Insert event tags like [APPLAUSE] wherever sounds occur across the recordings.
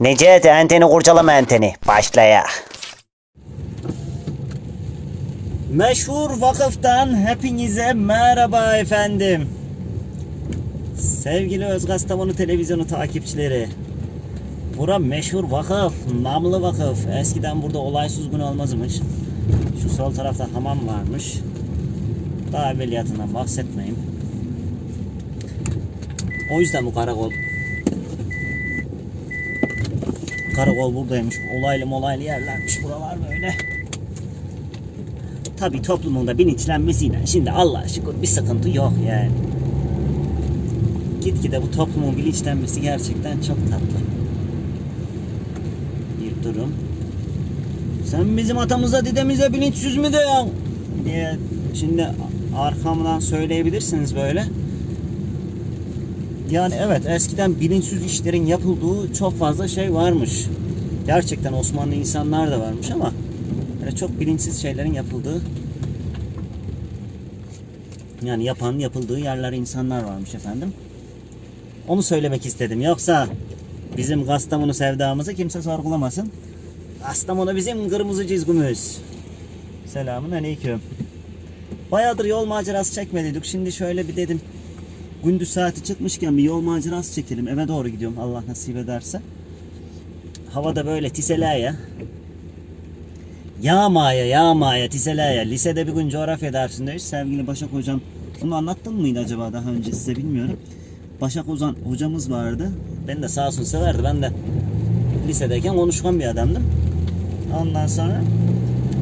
Necati anteni kurcalama anteni. Başlaya. Meşhur vakıftan hepinize merhaba efendim. Sevgili Özgastamonu televizyonu takipçileri. Bura meşhur vakıf, namlı vakıf. Eskiden burada olaysız gün olmazmış. Şu sol tarafta hamam varmış. Daha evveliyatından bahsetmeyeyim. O yüzden bu karakol Karakol buradaymış. Olaylı molaylı yerlermiş buralar böyle. Tabi toplumun da bilinçlenmesiyle şimdi Allah şükür bir sıkıntı yok yani. Gitgide bu toplumun bilinçlenmesi gerçekten çok tatlı. Bir durum. Sen bizim atamıza dedemize bilinçsiz mi diyorsun? diye şimdi arkamdan söyleyebilirsiniz böyle. Yani evet eskiden bilinçsiz işlerin yapıldığı çok fazla şey varmış. Gerçekten Osmanlı insanlar da varmış ama böyle çok bilinçsiz şeylerin yapıldığı yani yapan yapıldığı yerler insanlar varmış efendim. Onu söylemek istedim. Yoksa bizim Kastamonu sevdamızı kimse sorgulamasın. Kastamonu bizim kırmızı çizgimiz. Selamun aleyküm. Bayağıdır yol macerası çekmediydik. Şimdi şöyle bir dedim. Gündüz saati çıkmışken bir yol macerası çekelim. Eve doğru gidiyorum Allah nasip ederse. Havada böyle tiselaya. Yağmaya yağmaya tiselaya. Lisede bir gün coğrafya dersindeyiz. Sevgili Başak hocam. Bunu anlattım mıydı acaba daha önce size bilmiyorum. Başak Ozan hocamız vardı. Ben de sağ olsun severdi. Ben de lisedeyken konuşkan bir adamdım. Ondan sonra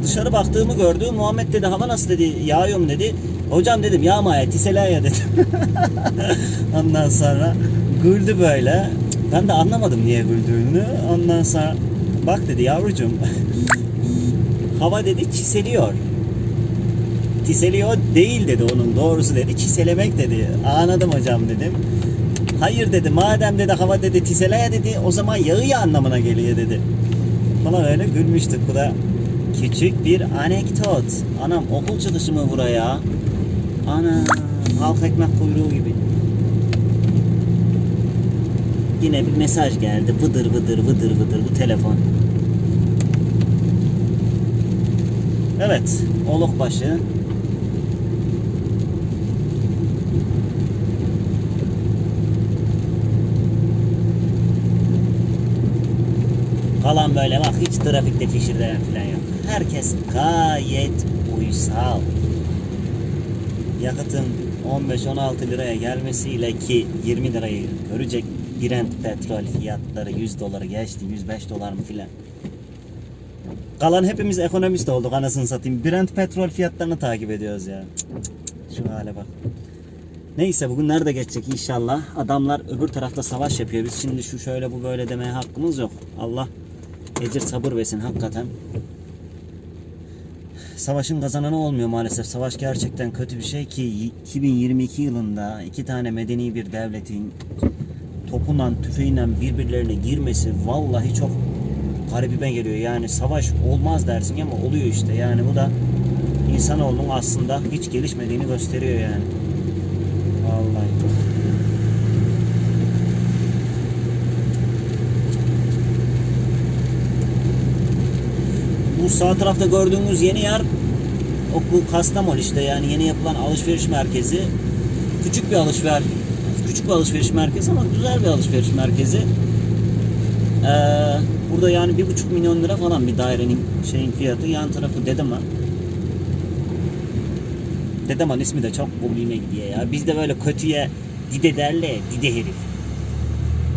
dışarı baktığımı gördü. Muhammed dedi hava nasıl dedi yağıyor mu dedi. Hocam dedim yağmaya tiselaya dedim. [LAUGHS] Ondan sonra güldü böyle. Ben de anlamadım niye güldüğünü. Ondan sonra bak dedi yavrucuğum [LAUGHS] hava dedi çiseliyor. Çiseliyor değil dedi onun doğrusu dedi. Çiselemek dedi. Anladım hocam dedim. Hayır dedi madem dedi hava dedi tiseleye dedi o zaman yağıyor anlamına geliyor dedi. Falan öyle gülmüştük. Bu da küçük bir anekdot. Anam okul çıkışı mı buraya? Ana halk ekmek kuyruğu gibi. Yine bir mesaj geldi. Vıdır vıdır vıdır vıdır bu telefon. Evet, Olukbaşı. Kalan böyle bak hiç trafikte fişirdeyen falan yok. Herkes gayet uysal. Yakıtın 15-16 liraya gelmesiyle ki 20 lirayı görecek Brent petrol fiyatları 100 doları geçti 105 dolar mı filan. Kalan hepimiz ekonomist olduk anasını satayım. Brent petrol fiyatlarını takip ediyoruz ya. Cık cık cık. Şu hale bak. Neyse bugün nerede geçecek inşallah. Adamlar öbür tarafta savaş yapıyor. Biz şimdi şu şöyle bu böyle demeye hakkımız yok. Allah ecir sabır versin hakikaten. Savaşın kazananı olmuyor maalesef. Savaş gerçekten kötü bir şey ki 2022 yılında iki tane medeni bir devletin topunla tüfeğiyle birbirlerine girmesi vallahi çok garibime geliyor. Yani savaş olmaz dersin ama oluyor işte. Yani bu da insanoğlunun aslında hiç gelişmediğini gösteriyor yani. Vallahi. Bu sağ tarafta gördüğünüz yeni yer okul Kastamonu işte yani yeni yapılan alışveriş merkezi. Küçük bir alışveriş küçük bir alışveriş merkezi ama güzel bir alışveriş merkezi. Ee, burada yani bir buçuk milyon lira falan bir dairenin şeyin fiyatı. Yan tarafı Dedeman. Dedeman ismi de çok bumime gidiyor ya. Bizde böyle kötüye dide derler ya, dide herif.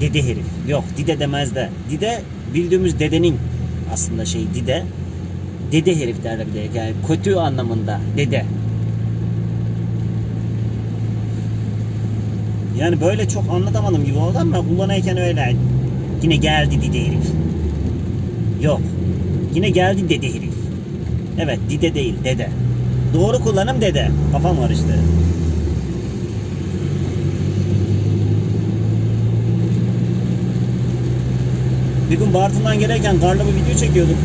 Dede herif. Yok dide demez de. Dide bildiğimiz dedenin aslında şey dide. Dede herif derler bir de. Yani kötü anlamında dede. Yani böyle çok anlatamadım gibi oldu ama kullanırken öyle. Yine geldi dide herif. Yok. Yine geldi dede herif. Evet dide değil dede. Doğru kullanım dede. Kafam var işte. Bir gün Bartın'dan gelirken karlı bir video çekiyorduk.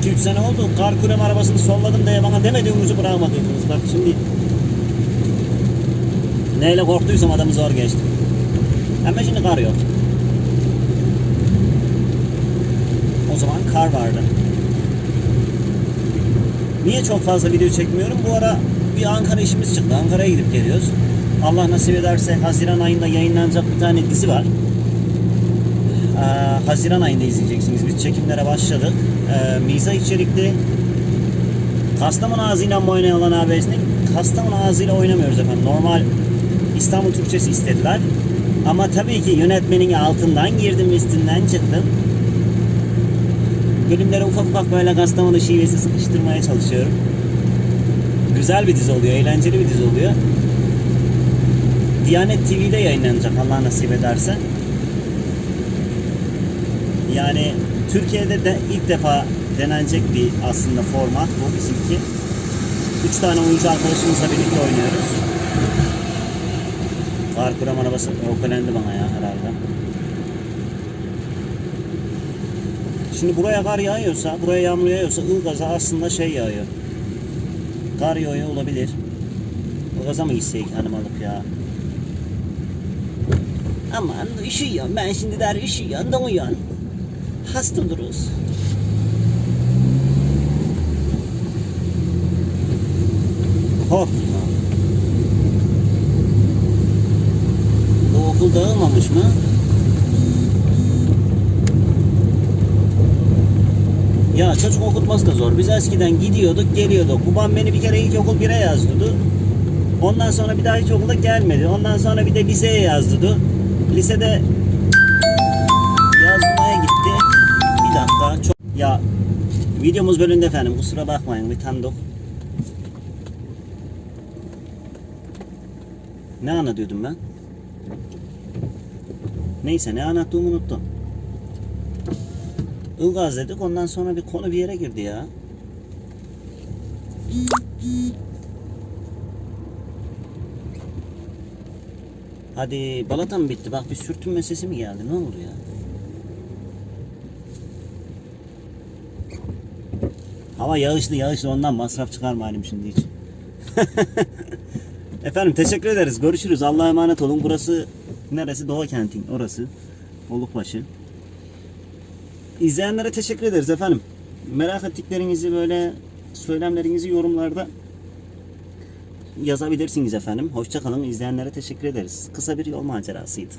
2-3 sene oldu. Kar kürem arabasını solladım diye bana demediğinizi bırakmadınız. Bak şimdi neyle korktuysam adamı zor geçti. Ama şimdi kar yok. kar vardı. Niye çok fazla video çekmiyorum? Bu ara bir Ankara işimiz çıktı. Ankara'ya gidip geliyoruz. Allah nasip ederse Haziran ayında yayınlanacak bir tane dizi var. Haziran ayında izleyeceksiniz. Biz çekimlere başladık. Ee, miza içerikli. Kastamonu ağzıyla mı oynayan abisinin Kastamonu ağzıyla oynamıyoruz efendim. Normal İstanbul Türkçesi istediler. Ama tabii ki yönetmenin altından girdim üstünden çıktım. Bölümlere ufak ufak böyle Kastamonu şivesi sıkıştırmaya çalışıyorum. Güzel bir dizi oluyor, eğlenceli bir dizi oluyor. Diyanet TV'de yayınlanacak Allah nasip ederse. Yani Türkiye'de de ilk defa denenecek bir aslında format bu bizimki. Üç tane oyuncu arkadaşımızla birlikte oynuyoruz. Kar kuram arabası öpelendi bana ya herhalde. Şimdi buraya kar yağıyorsa, buraya yağmur yağıyorsa Ilgaz'a aslında şey yağıyor. Kar yağıyor olabilir. Ilgaz'a mı gitsek hanım alıp ya? Aman üşüyorum ben şimdi der üşüyorsun da uyan. Hasta dururuz. Hop. Bu okul dağılmamış mı? Ya çocuk okutması da zor. Biz eskiden gidiyorduk, geliyorduk. Babam beni bir kere ilkokul 1'e yazdırdı. Ondan sonra bir daha hiç okula gelmedi. Ondan sonra bir de liseye yazdırdı. Lisede videomuz bölündü efendim. Kusura bakmayın. Bir tanıdık. Ne anlatıyordum ben? Neyse ne anlattığımı unuttum. Ilgaz dedik ondan sonra bir konu bir yere girdi ya. Hadi balata bitti? Bak bir sürtünme sesi mi geldi? Ne oldu ya? Hava yağışlı yağışlı ondan masraf çıkarmayalım şimdi hiç. [LAUGHS] Efendim teşekkür ederiz. Görüşürüz. Allah'a emanet olun. Burası neresi? Doğa kentin. Orası. Olukbaşı. İzleyenlere teşekkür ederiz efendim. Merak ettiklerinizi böyle söylemlerinizi yorumlarda yazabilirsiniz efendim. Hoşçakalın. İzleyenlere teşekkür ederiz. Kısa bir yol macerasıydı.